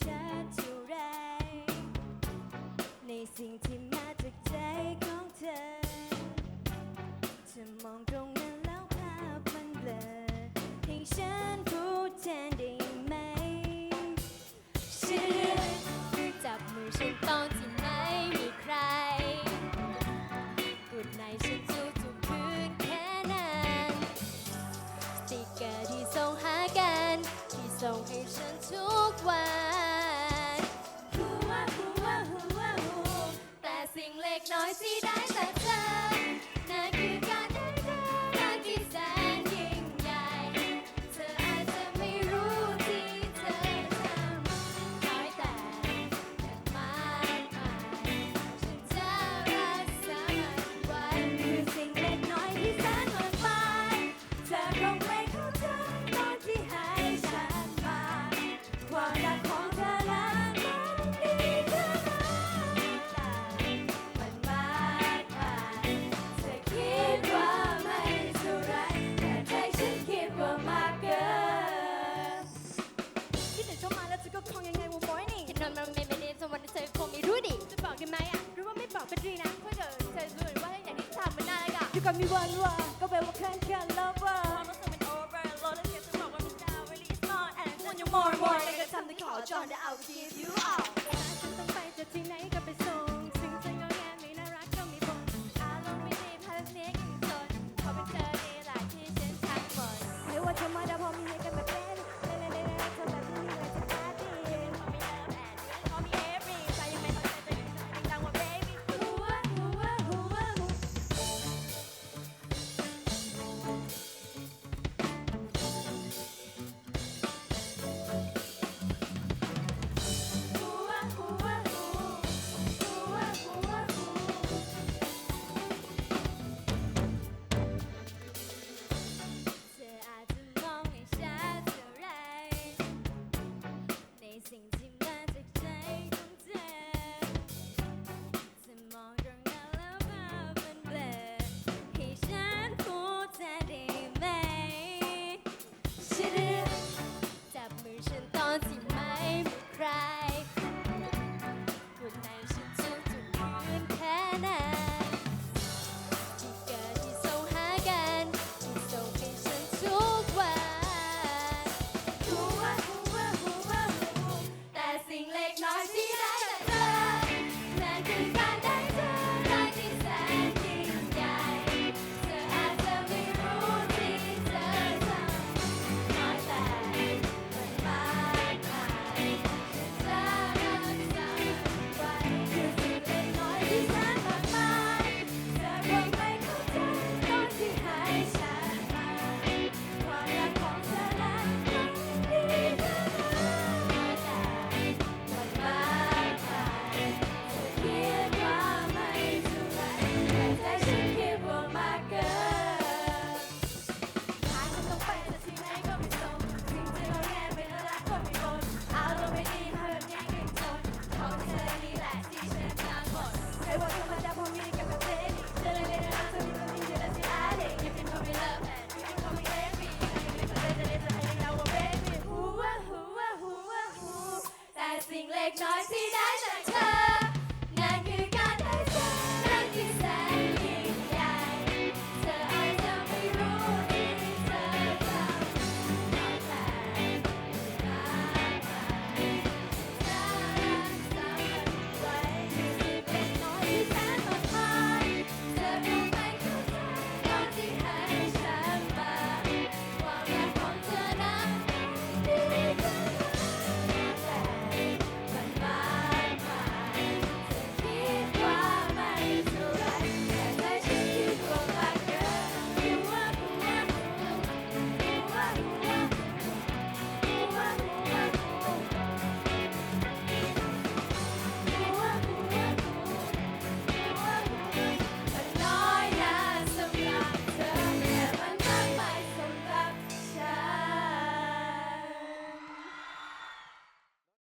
ชัดเท่าไร ในสิ่งที่มาจากใจของเธอจะมองตรง diversidad. มีวันว่าก็แปลว่าข้างกันเรา exorcism.